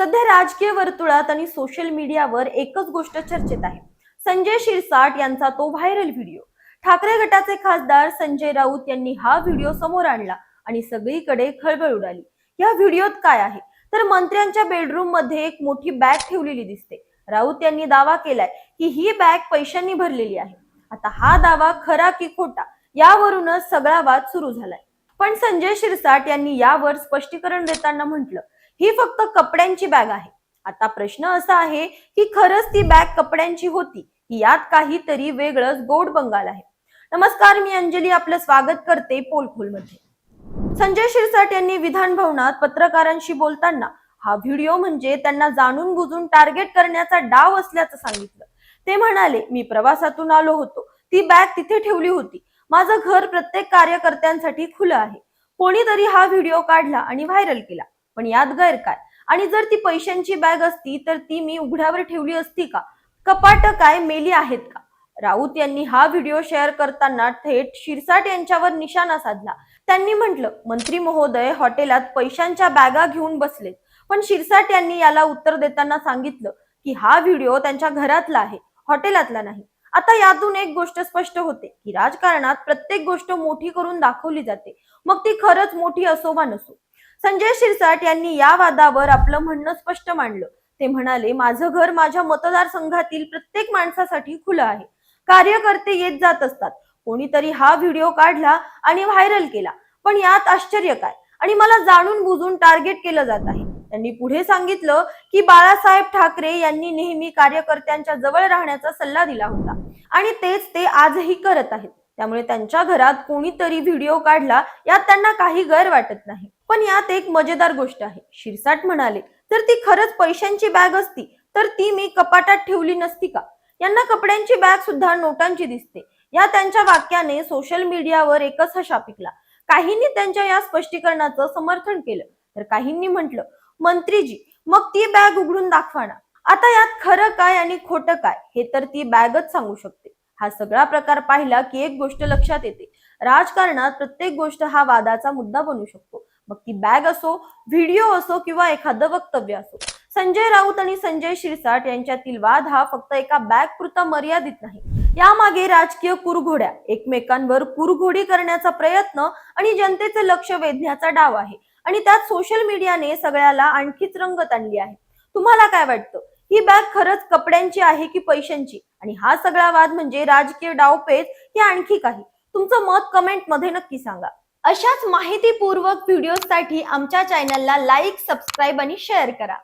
सध्या राजकीय वर्तुळात आणि सोशल मीडियावर एकच गोष्ट चर्चेत आहे. संजय शिरसाट यांचा तो व्हायरल व्हिडिओ ठाकरे गटाचे खासदार संजय राऊत यांनी हा व्हिडिओ समोर आणला आणि सगळीकडे खळबळ उडाली. या व्हिडिओत काय आहे? तर मंत्र्यांच्या बेडरूममध्ये एक मोठी बॅग ठेवलेली दिसते. राऊत यांनी दावा केलाय की ही बॅग पैशांनी भरलेली आहे. आता हा दावा खरा की खोटा यावरूनच सगळा वाद सुरू झालाय. पण संजय शिरसाट यांनी यावर स्पष्टीकरण देताना म्हटलं ही फक्त कपड्यांची बॅग आहे. आता प्रश्न असा आहे की खरंच ती बॅग कपड्यांची होती. यात काहीतरी वेगळंच गोड बंगाल आहे. नमस्कार मी अंजली. आपलं स्वागत करते पोलखोलमध्ये. संजय शिरसाट यांनी विधान भवनात पत्रकारांशी बोलताना हा व्हिडिओ म्हणजे त्यांना जाणून बुजून टार्गेट करण्याचा डाव असल्याचं सांगितलं. ते म्हणाले मी प्रवासातून आलो होतो. ती बॅग तिथे ठेवली होती. माझं घर प्रत्येक कार्यकर्त्यांसाठी खुलं आहे. कोणीतरी हा व्हिडिओ काढला आणि व्हायरल केला. पण यात गैर काय आणि जर ती पैशांची बॅग असती तर ती मी उघड्यावर ठेवली असती का? कपाट काय मेली आहेत का? राऊत यांनी हा व्हिडिओ शेअर करताना थेट शिरसाट यांच्यावर निशाणा साधला. त्यांनी म्हटलं मंत्री महोदय हॉटेलात पैशांच्या बॅगा घेऊन बसलेत. पण शिरसाट यांनी याला उत्तर देताना सांगितलं की हा व्हिडिओ त्यांच्या घरातला आहे हॉटेलातला नाही. आता यातून एक गोष्ट स्पष्ट होते की राजकारणात प्रत्येक गोष्ट मोठी करून दाखवली जाते. मग ती खरंच मोठी असो वा नसो. संजय शिरसाट यांनी या वादावर आपलं म्हणणं स्पष्ट मांडलं. ते म्हणाले माझं घर माझ्या मतदारसंघातील प्रत्येक माणसासाठी खुलं आहे. कार्यकर्ते येत जात असतात. कोणीतरी हा व्हिडिओ काढला आणि व्हायरल केला. पण यात आश्चर्य काय? आणि मला जाणून बुजून टार्गेट केलं जात आहे. त्यांनी पुढे सांगितलं की बाळासाहेब ठाकरे यांनी नेहमी कार्यकर्त्यांच्या जवळ राहण्याचा सल्ला दिला होता. आणि तेच ते आजही करत आहेत. त्यामुळे त्यांच्या घरात कोणीतरी व्हिडिओ काढला यात त्यांना काही गैर वाटत नाही. पण यात एक मजेदार गोष्ट आहे. शिरसाट म्हणाले जर ती खरंच पैशांची बॅग असती तर ती मी कपाटात ठेवली नसती का? यांना कपड्यांची बॅग सुद्धा नोटांची दिसते. या त्यांच्या वाक्याने सोशल मीडियावर एकच हशा पिकला. काहींनी त्यांच्या या स्पष्टीकरणाचं समर्थन केलं. तर काहींनी म्हटलं मंत्रीजी मग ती बॅग उघडून दाखवा ना आता यात खरं काय आणि खोटं काय हे तर ती बॅगच सांगू शकते. हा सगळा प्रकार पाहिला की एक गोष्ट लक्षात येते. राजकारणात प्रत्येक गोष्ट हा वादाचा मुद्दा बनू शकतो. मग ती बॅग असो व्हिडिओ असो किंवा एखादं वक्तव्य असो संजय राऊत आणि संजय शिरसाट यांच्यातील वाद हा फक्त एका बॅग पुरता मर्यादित नाही. यामागे राजकीय कुरघोड्या एकमेकांवर कुरघोडी करण्याचा प्रयत्न आणि जनतेचे लक्ष वेधण्याचा डाव आहे. आणि त्यात सोशल मीडियाने सगळ्याला आणखीच रंगत आणली आहे. तुम्हाला काय वाटतं? ही बॅग खरंच कपड्यांची आहे की पैशांची? आणि हा सगळा वाद म्हणजे राजकीय डावपेच हे आणखी काही? तुमचं मत कमेंटमध्ये नक्की सांगा. अशाच माहितीपूर्वक व्हिडिओसाठी आमच्या चॅनलला लाईक सबस्क्राईब आणि शेअर करा.